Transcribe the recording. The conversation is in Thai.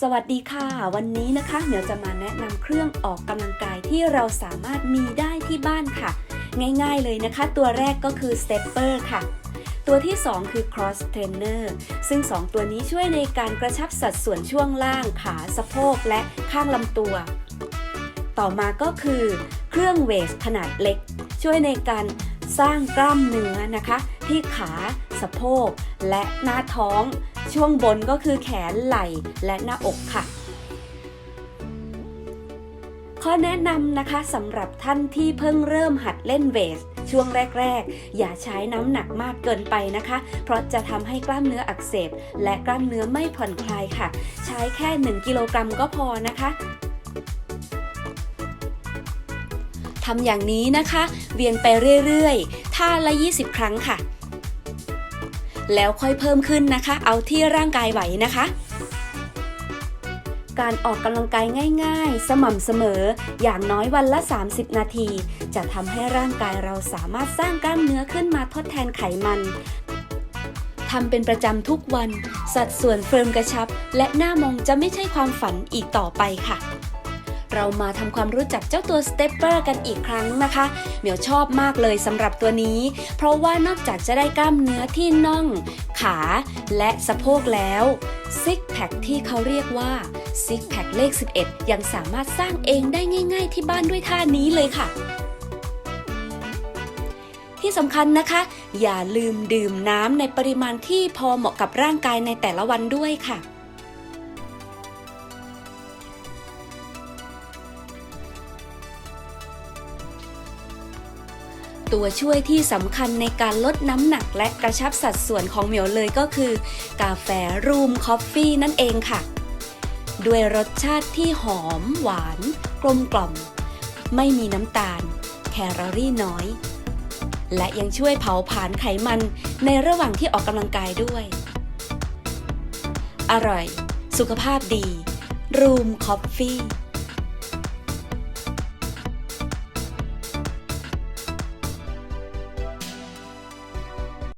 สวัสดีค่ะ วันนี้นะคะเหมียวจะมาแนะนำเครื่องออกกำลังกายที่เราสามารถมีได้ที่บ้านค่ะ ง่ายๆเลยนะคะ ตัวแรกก็คือ Stepper ค่ะ ตัวที่ 2 คือ Cross Trainer ซึ่ง 2 ตัวนี้ช่วยในการกระชับสัดส่วนช่วงล่างขาสะโพกและข้างลำตัว ต่อมาก็คือ เครื่องเวทขนาดเล็ก ช่วยในการ สร้างกล้ามเนื้อนะคะ ที่ขาสะโพกและหน้าท้อง ช่วงบนก็คือแขนไหล่และหน้าอกค่ะ ข้อแนะนำนะคะสำหรับท่านที่เพิ่งเริ่มหัดเล่นเวทช่วงแรก ๆ อย่าใช้น้ำหนักมากเกินไปนะคะ เพราะจะทำให้กล้ามเนื้ออักเสบ และกล้ามเนื้อไม่ผ่อนคลายค่ะ ใช้แค่ 1 กิโลกรัมก็พอนะคะ ทำอย่างนี้นะคะ เวียนไปเรื่อยๆ ท่าละ 20 ครั้งค่ะ แล้วค่อยเพิ่มขึ้นนะคะ เอาที่ร่างกายไหวนะคะ การออกกำลังกายง่ายๆ สม่ำเสมอ อย่างน้อยวันละ 30 นาที จะทำให้ร่างกายเราสามารถสร้างกล้ามเนื้อขึ้นมาทดแทนไขมันทำเป็นประจำทุกวัน สัดส่วนเฟิร์มกระชับ และหน้ามองจะไม่ใช่ความฝันอีกต่อไปค่ะ เรามาทำความรู้จักเจ้าตัว Stepper กันอีกครั้งนะคะ เหมียวชอบมากเลยสำหรับตัวนี้ เพราะว่านอกจากจะได้กล้ามเนื้อที่น่อง ขาและสะโพกแล้วซิกแพคที่เขาเรียกว่าซิกแพคเลข 11 ยังสามารถสร้างเองได้ง่าย ๆ ที่บ้านด้วยท่านี้เลยค่ะที่สำคัญนะคะ อย่าลืมดื่มน้ำในปริมาณที่พอเหมาะกับร่างกายในแต่ละวันด้วยค่ะ ตัวช่วยที่สำคัญในการลดน้ำหนักและกระชับสัดส่วนของเหมียวเลยก็คือ กาแฟรูมคอฟฟี่นั่นเองค่ะ ด้วยรสชาติที่หอม หวาน กลมกล่อม ไม่มีน้ำตาล แคลอรี่น้อย และยังช่วยเผาผลาญไขมันในระหว่างที่ออกกำลังกายด้วย อร่อย สุขภาพดี รูมคอฟฟี่